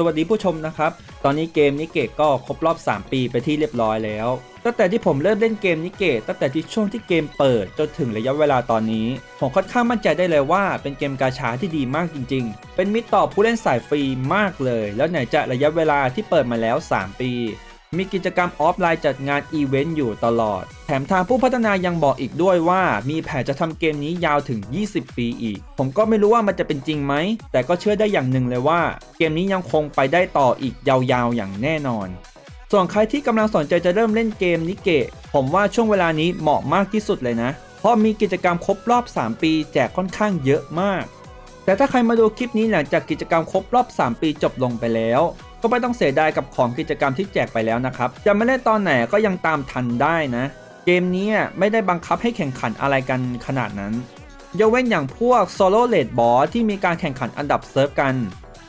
สวัสดีผู้ชมนะครับ ตอนนี้เกมนิเกะก็ครบรอบ 3 ปีไปที่เรียบร้อยแล้ว ตั้งแต่ที่ผมเริ่มเล่นเกมนิเกะตั้งแต่ที่ช่วงที่เกมเปิดจนถึงระยะเวลาตอนนี้ ผมค่อนข้างมั่นใจได้เลยว่าเป็นเกมกาชาที่ดีมากจริง ๆ เป็นมิตรต่อผู้เล่นสายฟรีมากเลย แล้วไหนจะระยะเวลาที่เปิดมาแล้ว 3 ปี มีกิจกรรมออฟไลน์จัดงานอีเวนต์อยู่ตลอด แถมทางผู้พัฒนายังบอกอีกด้วยว่า มีแผนจะทำเกมนี้ยาวถึง 20 ปีอีก ผมก็ไม่รู้ว่ามันจะเป็นจริงไหม แต่ก็เชื่อได้อย่างหนึ่งเลยว่า เกมนี้ยังคงไปได้ต่ออีกยาวๆ อย่างแน่นอน ส่วนใครที่กำลังสนใจจะเริ่มเล่นเกมนิเกะ ผมว่าช่วงเวลานี้เหมาะมากที่สุดเลยนะ เพราะมีกิจกรรมครบรอบ 3 ปีแจกค่อนข้างเยอะมาก แต่ถ้าใครมาดูคลิปนี้หลังจากกิจกรรมครบรอบ 3 ปีจบลงไปแล้ว ก็ไม่ต้องเสียดายกับของกิจกรรมที่แจกไปแล้วนะครับ จะไม่เล่นตอนไหนก็ยังตามทันได้นะ เกมนี้ไม่ได้บังคับให้แข่งขันอะไรกันขนาดนั้นยกเว้นอย่างพวกโซโล่เลดบอสที่มีการแข่งขันอันดับเซิร์ฟกัน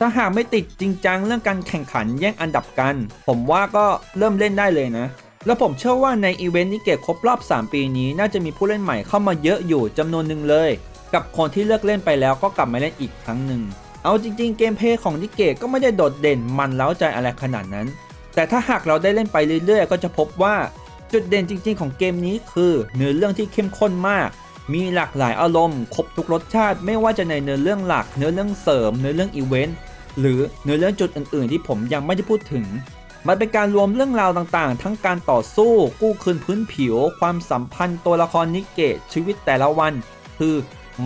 ถ้าหากไม่ติดจริงจังเรื่องการแข่งขันแย่งอันดับกัน ผมว่าก็เริ่มเล่นได้เลยนะ แล้วผมเชื่อว่าในอีเวนต์นี้เกตครบรอบ 3 ปีนี้ น่าจะมีผู้เล่นใหม่เข้ามาเยอะอยู่จำนวนหนึ่งเลย กับคนที่เลิกเล่นไปแล้วก็กลับมาเล่นอีกครั้งหนึ่ง เอาจริงๆ เกมเพย์ของนิเกะก็ไม่ได้โดดเด่นมันเล้าใจอะไรขนาดนั้น แต่ถ้าหากเราได้เล่นไปเรื่อยๆ ก็จะพบว่าจุดเด่นจริง ๆ ของเกมนี้คือเนื้อเรื่องที่เข้มข้นมาก มีหลากหลายอารมณ์ครบทุกรสชาติ ไม่ว่าจะในเนื้อเรื่องหลัก เนื้อเรื่องเสริม เนื้อเรื่องอีเวนต์หรือเนื้อเรื่องจุดอื่นๆ ที่ผมยังไม่ได้พูดถึง มันเป็นการรวมเรื่องราวต่างๆ ทั้งการต่อสู้กู้คืนพื้นผิว ความสัมพันธ์ตัวละครนิเกะชีวิตแต่ละวัน คือ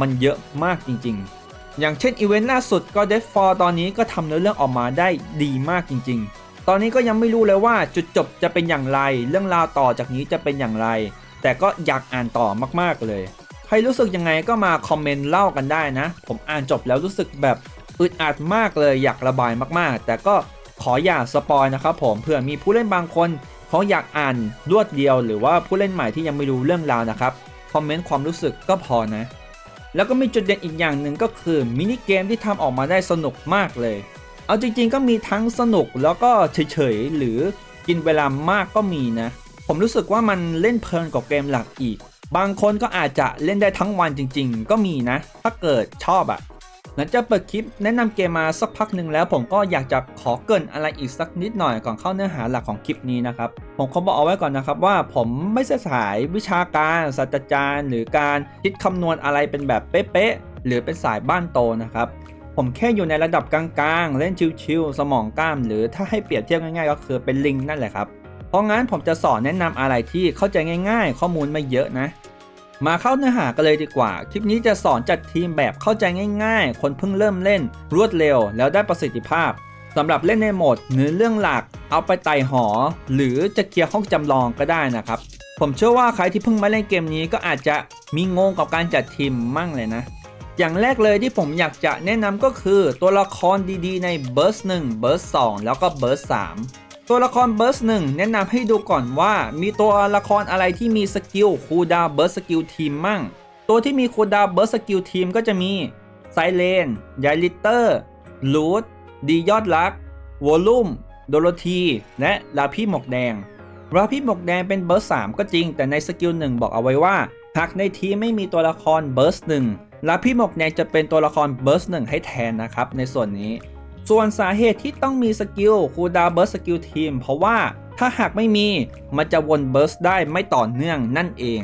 มันเยอะมากจริง ๆ อย่างเช่นอีเวนต์ล่าสุดก็ Death for ตอนนี้ก็ทำเนื้อเรื่องออกมาได้ดีมากจริง ๆ ตอนนี้ก็ยังไม่รู้เลยว่าจุดจบจะเป็นอย่างไร เรื่องราวต่อจากนี้จะเป็นอย่างไร แต่ก็อยากอ่านต่อมากๆเลย ใครรู้สึกยังไงก็มาคอมเมนต์เล่ากันได้นะ ผมอ่านจบแล้วรู้สึกแบบอึดอัดมากเลยอยากระบายมากๆ แต่ก็ขออย่าสปอยนะครับผมเผื่อมีผู้เล่นบางคนเขาอยากอ่านรวดเดียว หรือว่าผู้เล่นใหม่ที่ยังไม่รู้เรื่องราวนะครับคอมเมนต์ความรู้สึกก็พอนะ แล้วก็มีจุดเด่นอีกอย่างหนึ่งก็คือมินิเกมที่ทำออกมาได้สนุกมากเลย เอาจริงๆก็มีทั้งสนุกแล้วก็เฉยๆหรือกินเวลามากก็มีนะ ผมรู้สึกว่ามันเล่นเพลินกว่าเกมหลักอีก บางคนก็อาจจะเล่นได้ทั้งวันจริง ๆ ก็มีนะ ถ้าเกิดชอบอะ่ะ หลังจากเปิดคลิปแนะนำเกมมาสักพักหนึ่งแล้วผมก็อยากจะขอเกินอะไรอีกสักนิดหน่อยก่อนเข้าเนื้อหาหลักของคลิปนี้นะครับ ผมขอบอกเอาไว้ก่อนนะครับว่าผมไม่ใช่สายวิชาการศาสตราจารย์ หรือการคิดคำนวณอะไรเป็นแบบเป๊ะๆหรือเป็นสายบ้านโตนะครับผมแค่อยู่ในระดับกลางๆ เล่นชิวๆสมองกล้าม หรือถ้าให้เปรียบเทียบง่ายๆ ก็คือเป็นลิงนั่นแหละครับ เพราะงั้นผมจะสอนแนะนำอะไรที่เข้าใจง่าย ๆ ข้อมูลไม่เยอะนะ มาเข้าเนื้อหากันเลยดีกว่า คลิปนี้จะสอนจัดทีมแบบเข้าใจง่ายๆ คนเพิ่งเริ่มเล่น รวดเร็ว แล้วได้ประสิทธิภาพสำหรับเล่นในโหมดเนื้อเรื่องหลัก เอาไปไต่หอ หรือจะเคลียร์ห้องจำลองก็ได้นะครับ ผมเชื่อว่าใครที่เพิ่งมาเล่นเกมนี้ก็อาจจะมีงงกับการจัดทีมมั่งเลยนะ อย่างแรกเลยที่ผมอยากจะแนะนำก็คือตัวละครดีๆ ในเบิร์ส1เบิร์ส2แล้วก็เบิร์ส3 ตัวละครเบิร์ส1แนะนำให้ดูก่อนว่า มีตัวละครอะไรที่มีสกิลคูดาเบิร์สสกิลทีมมั่ง ตัวที่มีคูดาเบิร์สสกิลทีมก็จะมีไซเลนยายลิเตอร์ลูดดียอดรักวอลลุ่มโดโรธีและลาพี่หมกแดงลาพี่หมกแดงเป็นเบิร์ส3ก็จริง แต่ในสกิล1บอกเอาไว้ว่า หากในทีมไม่มีตัวละครเบิร์ส1ลาพี่หมกแดงจะเป็นตัวละครเบิร์ส1ให้แทนนะครับในส่วนนี้ ส่วนสาเหตุที่ต้องมีสกิลคูดาเบิร์สสกิลทีมเพราะว่าถ้าหากไม่มีมันจะวนเบิร์สได้ไม่ต่อเนื่องนั่นเอง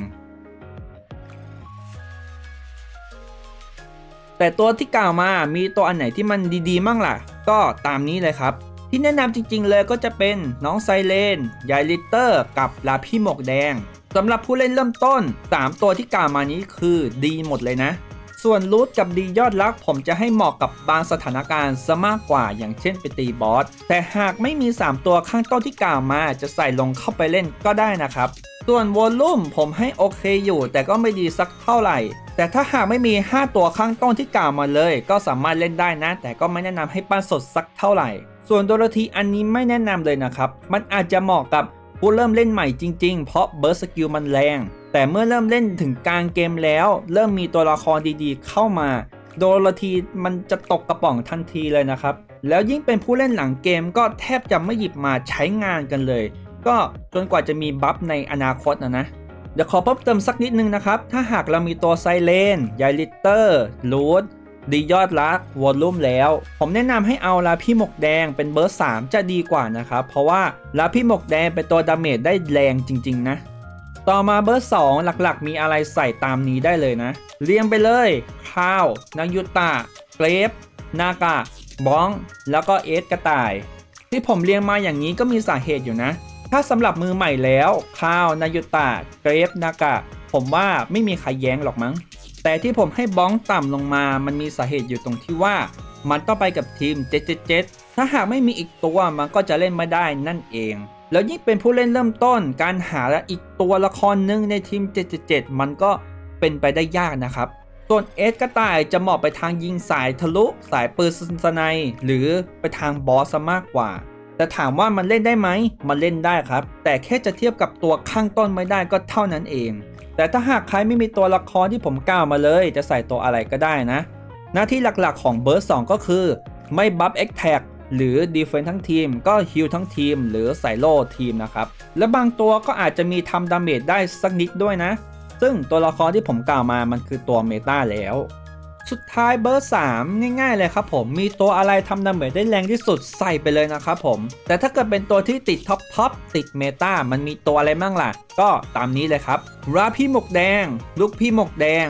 แต่ตัวที่กล่าวมามีตัวอันไหนที่มันดีๆมั่งล่ะ ก็ตามนี้เลยครับ ที่แนะนำจริงๆเลยก็จะเป็นน้องไซเลนยายลิเตอร์ กับลาพี่หมวกแดงสำหรับผู้เล่นเริ่มต้น 3 ตัวที่กล่าวมานี้คือดีหมดเลยนะ ส่วนรูทกับดียอดรักผมจะให้เหมาะกับบางสถานการณ์ซะมากกว่าอย่างเช่นไปตีบอส แต่หากไม่มี 3 ตัวข้างต้นที่กล่าวมา จะใส่ลงเข้าไปเล่นก็ได้นะครับ ส่วนวอลลุ่มผมให้โอเคอยู่ แต่ก็ไม่ดีสักเท่าไหร่ แต่ถ้าหากไม่มี 5 ตัวข้างต้นที่กล่าวมาเลย ก็สามารถเล่นได้นะ แต่ก็ไม่แนะนำให้ปั้นสดสักเท่าไหร่ ส่วนโดโรธีอันนี้ไม่แนะนำเลยนะครับ มันอาจจะเหมาะกับ ผู้เริ่มเล่นใหม่จริงๆ เพราะเบิร์สกิลมันแรง แต่เมื่อเริ่มเล่นถึงกลางเกมแล้ว เริ่มมีตัวละครดีๆ เข้ามา โดโรธีมันจะตกกระป๋องทันทีเลยนะครับ แล้วยิ่งเป็นผู้เล่นหลังเกมก็แทบจะไม่หยิบมาใช้งานกันเลย ก็จนกว่าจะมีบัฟในอนาคตนะนะเดี๋ยวขอเพิ่มเติมสักนิดนึงนะครับ ถ้าหากเรามีตัวไซเลนยายลิเตอร์ลูด ดียอดรักวอลลุ่มแล้ว ผมแนะนำให้เอาลาพี่หมกแดงเป็นเบอร์ 3 จะดีกว่านะครับ เพราะว่าลาพี่หมกแดงเป็นตัวดาเมจได้แรงจริง ๆ นะ ต่อมาเบอร์ 2 หลักๆ มีอะไรใส่ตามนี้ได้เลยนะ เรียงไปเลยข้าวนายุตะเกรฟนากะบ้อง แล้วก็เอสกระต่าย ที่ผมเรียงมาอย่างนี้ก็มีสาเหตุอยู่นะ ถ้าสำหรับมือใหม่แล้วข้าวนายุตะเกรฟนากะผมว่าไม่มีใครแย้งหรอกมั้ง แต่ที่ผมให้บ้องต่ำลงมา มันมีสาเหตุอยู่ตรงที่ว่า มันต้องไปกับทีม 777 ถ้าหากไม่มีอีกตัวมันก็จะเล่นไม่ได้นั่นเอง แล้วยิ่งเป็นผู้เล่นเริ่มต้น การหาอีกตัวละครหนึ่งในทีม 777 มันก็เป็นไปได้ยากนะครับ ส่วนเอสกระต่ายจะเหมาะไปทางยิงสายทะลุ สายปืนสไนหรือไปทางบอสมากกว่า แต่ถามว่ามันเล่นได้ไหม มันเล่นได้ครับ แต่แค่จะเทียบกับตัวข้างต้นไม่ได้ก็เท่านั้นเอง แต่ถ้าหากใครไม่มีตัวละครที่ผมกล่าวมาเลย จะใส่ตัวอะไรก็ได้นะ หน้าที่หลักๆของเบอร์2ก็คือ ไม่บัฟเอ็กแท็กหรือดีเฟนทั้งทีมก็ฮิลทั้งทีม หรือใส่โล่ทีมนะครับ และบางตัวก็อาจจะมีทำดาเมจได้สักนิดด้วยนะ ซึ่งตัวละครที่ผมกล่าวมามันคือตัวเมตาแล้ว สุดท้ายเบอร์ 3 ง่าย ๆ เลยครับผมมีตัวอะไรทำดาเมจได้แรงที่สุดใส่ไปเลยนะครับผม แต่ถ้าเกิดเป็นตัวที่ติดท็อปท็อปติดเมตามันมีตัวอะไรบ้างล่ะ ก็ตามนี้เลยครับราพี่หมกแดง ลูกพี่หมกแดง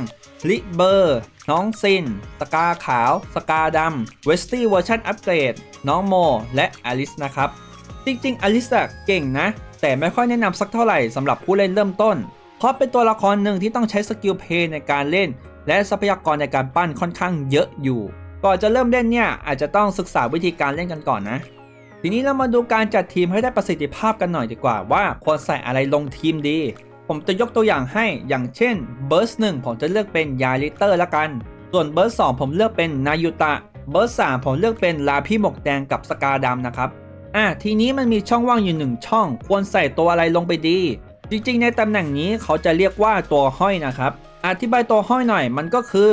ลิเบอร์ น้องซิน สกาขาว สกาดำเวสตี้เวอร์ชันอัปเกรด น้องโม และอลิสนะครับ จริงๆอลิสอะเก่งนะ แต่ไม่ค่อยแนะนำสักเท่าไหร่สำหรับผู้เล่นเริ่มต้น เพราะเป็นตัวละครหนึ่งที่ต้องใช้สกิลเพย์ในการเล่น และทรัพยากรในการปั้นค่อนข้างเยอะอยู่ ก่อนจะเริ่มเล่นเนี่ยอาจจะต้องศึกษาวิธีการเล่นกันก่อนนะ ทีนี้เรามาดูการจัดทีมให้ได้ประสิทธิภาพกันหน่อยดีกว่าว่าควรใส่อะไรลงทีมดี ผมจะยกตัวอย่างให้อย่างเช่นเบอร์สหนึ่งผมจะเลือกเป็นยาลิเตอร์ละกัน ส่วนเบอร์สองผมเลือกเป็นนายุตะเบอร์สามผมเลือกเป็นลาพี่หมกแดงกับสกาดำนะครับอะทีนี้มันมีช่องว่างอยู่หนึ่งช่อง ควรใส่ตัวอะไรลงไปดี จริงๆ ในตำแหน่งนี้เขาจะเรียกว่าตัวห้อยนะครับ อธิบายตัวห้อยหน่อยมันก็คือ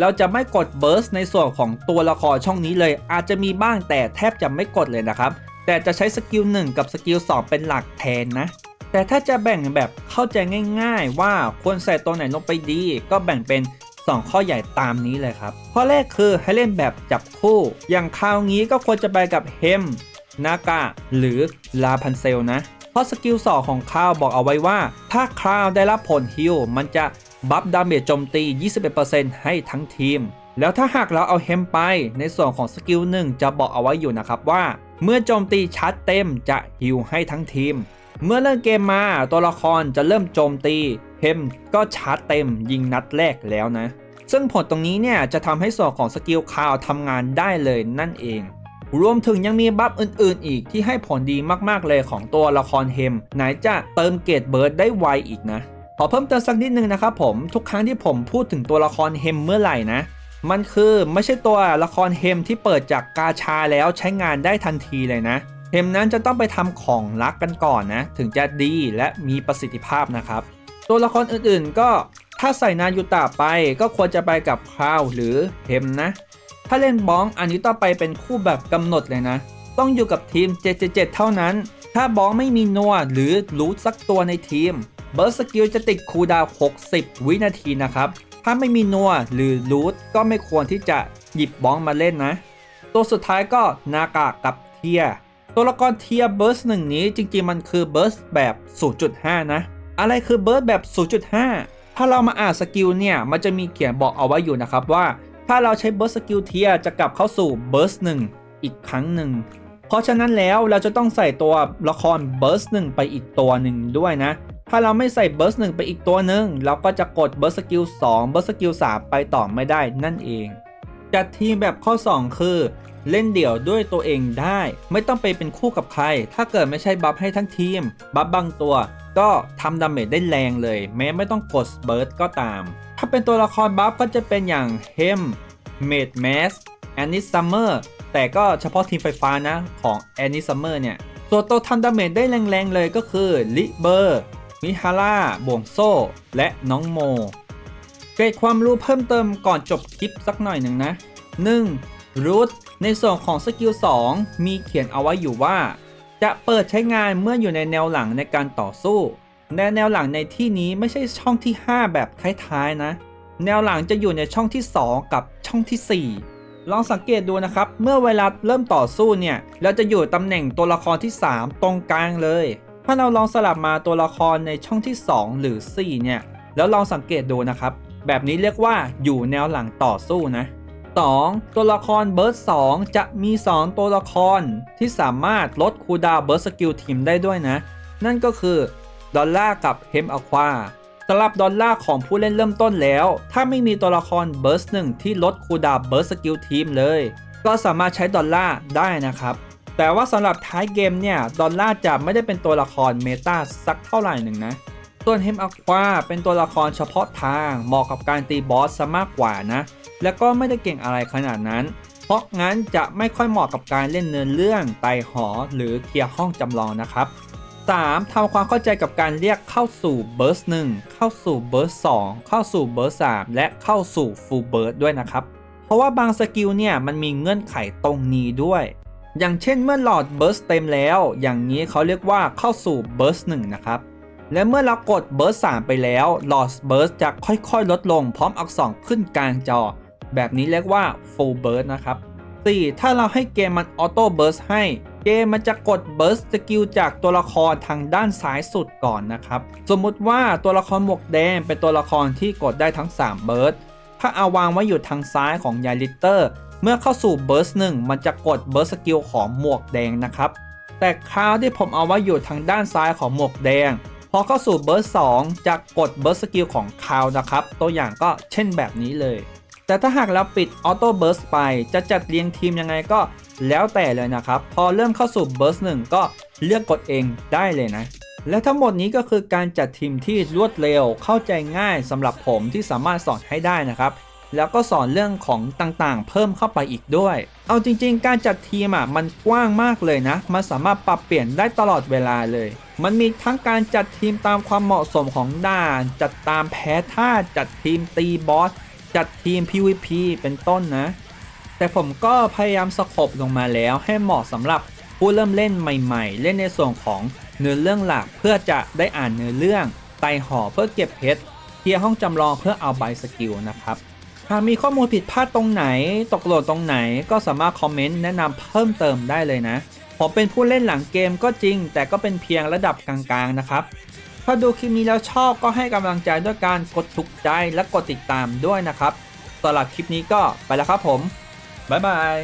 เราจะไม่กดเบิร์สในส่วนของตัวละครช่องนี้เลย อาจจะมีบ้างแต่แทบจะไม่กดเลยนะครับ แต่จะใช้สกิล1กับสกิล2เป็นหลักแทนนะ แต่ถ้าจะแบ่งแบบเข้าใจง่าย ๆ ว่าควรใส่ตัวไหนลงไปดี ก็แบ่งเป็น 2 ข้อใหญ่ตามนี้เลยครับ ข้อแรกคือให้เล่นแบบจับคู่ อย่างคราวนี้ก็ควรจะไปกับเฮมนากะหรือลาพันเซลนะ เพราะสกิลสอของคราวบอกเอาไว้ว่า ถ้าคราวได้รับผลฮิลมันจะ บัฟดาเมจโจมตี 21%ให้ทั้งทีม แล้วถ้าหากเราเอาเฮมไปในส่วนของสกิลหนึ่งจะบอกเอาไว้อยู่นะครับว่า เมื่อโจมตีชาร์จเต็มจะฮิลให้ทั้งทีม เมื่อเริ่มเกมมาตัวละครจะเริ่มโจมตีเฮมก็ชาร์จเต็มยิงนัดแรกแล้วนะ ซึ่งผลตรงนี้เนี่ยจะทำให้ส่วนของสกิลคาวทำงานได้เลยนั่นเอง รวมถึงยังมีบัฟอื่นๆ อีกที่ให้ผลดีมากๆเลยของตัวละครเฮมไหนจะเติมเกรดเบิร์ดได้ไวอีกนะ ขอเพิ่มเติมสักนิดนึงนะครับผมทุกครั้งที่ผมพูดถึงตัวละครเฮมเมื่อไหร่นะ มันคือไม่ใช่ตัวละครเฮมที่เปิดจากกาชาแล้วใช้งานได้ทันทีเลยนะเฮมนั้นจะต้องไปทำของลักกันก่อนนะ ถึงจะดีและมีประสิทธิภาพนะครับ ตัวละครอื่นๆ ก็ถ้าใส่นายูตะไปก็ควรจะไปกับคราวหรือเฮมนะ ถ้าเล่นบ้องอันนี้ต้องไปเป็นคู่แบบกำหนดเลยนะ ต้องอยู่กับทีม 777 เท่านั้น ถ้าบ้องไม่มีนัวหรือรูทสักตัวในทีม เบิร์สสกิลจะติดคูดาว 60 วินาทีนะครับ ถ้าไม่มีนัวหรือรูทก็ไม่ควรที่จะหยิบบ้องมาเล่นนะ ตัวสุดท้ายก็นากะกับเทีย ตัวละครเทียเบิร์สหนึ่งนี้จริงๆมันคือเบิร์สแบบ 0.5 นะ อะไรคือเบิร์สแบบ 0.5 ถ้าเรามาอ่านสกิลเนี่ย มันจะมีเขียนบอกเอาไว้อยู่นะครับว่า ถ้าเราใช้เบิร์สสกิลเทียจะกลับเข้าสู่เบิร์สหนึ่งอีกครั้งหนึ่งเพราะฉะนั้นแล้วเราจะต้องใส่ตัวละครเบิร์สหนึ่งไปอีกตัวหนึ่งด้วยนะ ถ้าเราไม่ใส่เบิร์สหนึ่งไปอีกตัวหนึ่งเราก็จะกดเบิร์สสกิล2เบิร์สสกิล3ไปต่อไม่ได้นั่นเอง จัดทีมแบบข้อ 2 คือ เล่นเดี่ยวด้วยตัวเองได้ ไม่ต้องไปเป็นคู่กับใคร ถ้าเกิดไม่ใช่บัฟให้ทั้งทีม บัฟบางตัว ก็ทำดาเมจได้แรงเลย แม้ไม่ต้องกดเบิร์ดก็ตาม ถ้าเป็นตัวละครบัฟก็จะเป็นอย่างเฮมเมดแมสแอนนิสซัมเมอร์แต่ก็เฉพาะทีมไฟฟ้านะของแอนนิสซัมเมอร์เนี่ยส่วนตัวทำดาเมจได้แรงๆเลยก็คือลิเบอร์ มิฮาร่าบ่วงโซ่ และน้องโม เกรดความรู้เพิ่มเติมก่อนจบคลิปสักหน่อยหนึ่งนะ 1. รูทในส่วนของสกิล 2 มีเขียนเอาไว้อยู่ว่า จะเปิดใช้งานเมื่ออยู่ในแนวหลังในการต่อสู้ในแนวหลังในที่นี้ไม่ใช่ช่องที่ 5 แบบท้ายๆนะ แนวหลังจะอยู่ในช่องที่ 2 กับช่องทีสี่4 ลองสังเกตดูนะครับ เมื่อเวลาเริ่มต่อสู้เนี่ย เราจะอยู่ตำแหน่งตัวละครที่ 3 ตรงกลางเลย ถ้าเราลองสลับมาตัวละครในช่องที่ 2 หรือ 4 เนี่ย แล้วลองสังเกตดูนะครับ แบบนี้เรียกว่าอยู่แนวหลังต่อสู้นะ 2. ตัวละครเบิร์ด2จะมี 2 ตัวละครที่สามารถลดคูดาวเบิร์ดสกิลทีมได้ด้วยนะ นั่นก็คือดอลล่ากับเฮมอควาสำหรับดอลล่าของผู้เล่นเริ่มต้นแล้ว ถ้าไม่มีตัวละครเบิร์สหนึ่งที่ลดคูดาวเบิร์สสกิลทีมเลย ก็สามารถใช้ดอลล่าได้นะครับ แต่ว่าสำหรับท้ายเกมเนี่ยดอลล่าจะไม่ได้เป็นตัวละครเมตาสักเท่าไหร่หนึ่งนะส่วนเฮมอควาเป็นตัวละครเฉพาะทางเหมาะกับการตีบอสซะมากกว่านะ แล้วก็ไม่ได้เก่งอะไรขนาดนั้น เพราะงั้นจะไม่ค่อยเหมาะกับการเล่นเนื้อเรื่องไต่หอหรือเคลียร์ห้องจำลองนะครับ 3. ทำความเข้าใจกับการเรียกเข้าสู่เบ r ร์ส1เข้าสู่เบ r ร์ส2เข้าสู่เบ r ร์ส3และเข้าสู่ฟูลเบิร์สด้วยนะครับ เพราะว่าบางสกิลเนี่ยมันมีเงื่อนไขตรงนี้ด้วย อย่างเช่นเมื่อหลอดเบิร์สเต็มแล้ว อย่างนี้เขาเรียกว่าเข้าสู่เบ r ร์ส1นะครับ และเมื่อเรากดเบ r ร์ส3ไปแล้วหลอดเบิร์สจะค่อยๆ ลดลงพร้อมอักษรขึ้นกลางจอ แบบนี้เรียกว่า full burst นะครับ 4. ถ้าเราให้เกมมันออโต้เบิร์สให้ เกมมันจะกดเบิร์สสกิลจากตัวละครทางด้านซ้ายสุดก่อนนะครับ สมมุติว่าตัวละครหมวกแดงเป็นตัวละครที่กดได้ทั้ง3เบิร์สถ้าเอาวางไว้อยู่ทางซ้ายของยายลิตเตอร์ เมื่อเข้าสู่เบิร์สหนึ่งมันจะกดเบิร์สสกิลของหมวกแดงนะครับ แต่คราวที่ผมเอาไว้อยู่ทางด้านซ้ายของหมวกแดง พอเข้าสู่เบิร์ส2จะกดเบิร์สสกิลของคาวนะครับ ตัวอย่างก็เช่นแบบนี้เลย แต่ถ้าหากเราปิดออโต้เบิร์สไป จะจัดเรียงทีมยังไงก็แล้วแต่เลยนะครับ พอเริ่มเข้าสู่เบิร์สหนึ่งก็เลือกกดเองได้เลยนะและทั้งหมดนี้ก็คือการจัดทีมที่รวดเร็วเข้าใจง่ายสำหรับผมที่สามารถสอนให้ได้นะครับ แล้วก็สอนเรื่องของต่างๆ เพิ่มเข้าไปอีกด้วย เอาจริงๆ การจัดทีมอะมันกว้างมากเลยนะ มันสามารถปรับเปลี่ยนได้ตลอดเวลาเลย มันมีทั้งการจัดทีมตามความเหมาะสมของด่าน จัดตามแพ้ท่า จัดทีมตีบอส จัดทีม PVP เป็นต้นนะ แต่ผมก็พยายามสกบลงมาแล้วให้เหมาะสำหรับผู้เริ่มเล่นใหม่ๆ เล่นในส่วนของเนื้อเรื่องหลักเพื่อจะได้อ่านเนื้อเรื่องไต่ห่อเพื่อเก็บเพชรเคลียร์ห้องจำลองเพื่อเอาใบสกิลนะครับ หากมีข้อมูลผิดพลาดตรงไหน ตกหล่นตรงไหนก็สามารถคอมเมนต์แนะนำเพิ่มเติมได้เลยนะ ผมเป็นผู้เล่นหลังเกมก็จริง แต่ก็เป็นเพียงระดับกลางๆนะครับ ถ้าดูคลิปนี้แล้วชอบก็ให้กำลังใจด้วยการกดถูกใจและกดติดตามด้วยนะครับสำหรับคลิปนี้ก็ไปแล้วครับผมบ๊ายบาย